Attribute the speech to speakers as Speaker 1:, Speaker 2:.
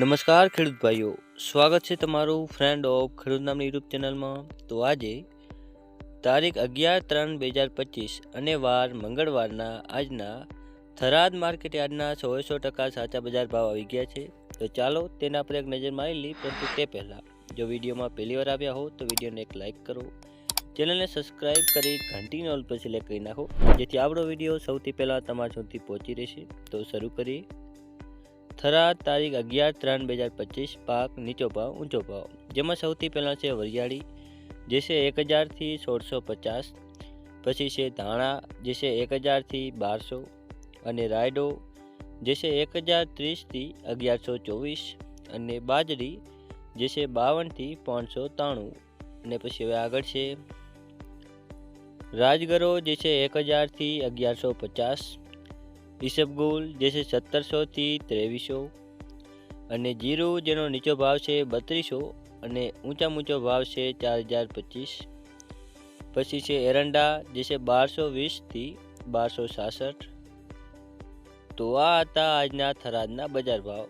Speaker 1: નમસ્કાર ખેડૂત ભાઈઓ, સ્વાગત છે તમારું ફ્રેન્ડ ઓફ ખેડૂત નામની યુટ્યુબ ચેનલમાં. તો આજે તારીખ અગિયાર ત્રણ બે હજાર પચીસ અને વાર મંગળવારના આજના થરાદ માર્કેટ યાર્ડના સો સો ટકા સાચા બજાર ભાવ આવી ગયા છે. તો ચાલો તેના પર એક નજર મારી લઈ પરંતુ તે પહેલાં, જો વિડીયોમાં પહેલી વાર આવ્યા હો, તો વિડીયોને એક લાઇક કરો. ચેનલને સબસ્ક્રાઇબ કરી ઘંટીને ઓલ પર સિલેક્ટ કરી નાખો, જેથી આપણો વીડિયો સૌથી પહેલાં તમારા સુધી પહોંચી રહેશે. તો શરૂ કરીએ. થરાદ તારીખ અગિયાર ત્રણ બે હજાર પચીસ, પાક નીચો ભાવ, ઊંચો ભાવ. જેમાં સૌથી પહેલાં છે વરિયાળી, જે છે એક હજારથી સોળસો પચાસ. પછી છે ધાણા, જે છે એક હજારથી બારસો. અને રાયડો, જે છે એક હજાર ત્રીસથી અગિયારસો ચોવીસ. અને બાજરી, જે છે બાવનથી પાંચસો ત્રાણું. અને પછી હવે આગળ છે. રાજગરો, જે છે એક હજારથી અગિયારસો પચાસ. ઈસબગુલ જે છે સત્તરસોથી ત્રેવીસો અને જીરું જેનો નીચો ભાવ છે બત્રીસો અને ઊંચા ઊંચો ભાવ છે ચાર હજાર પચીસ. પછી છે એરંડા જે છે બારસો વીસથી બારસો સાસઠ. તો આ હતા આજના થરાદના બજાર ભાવ.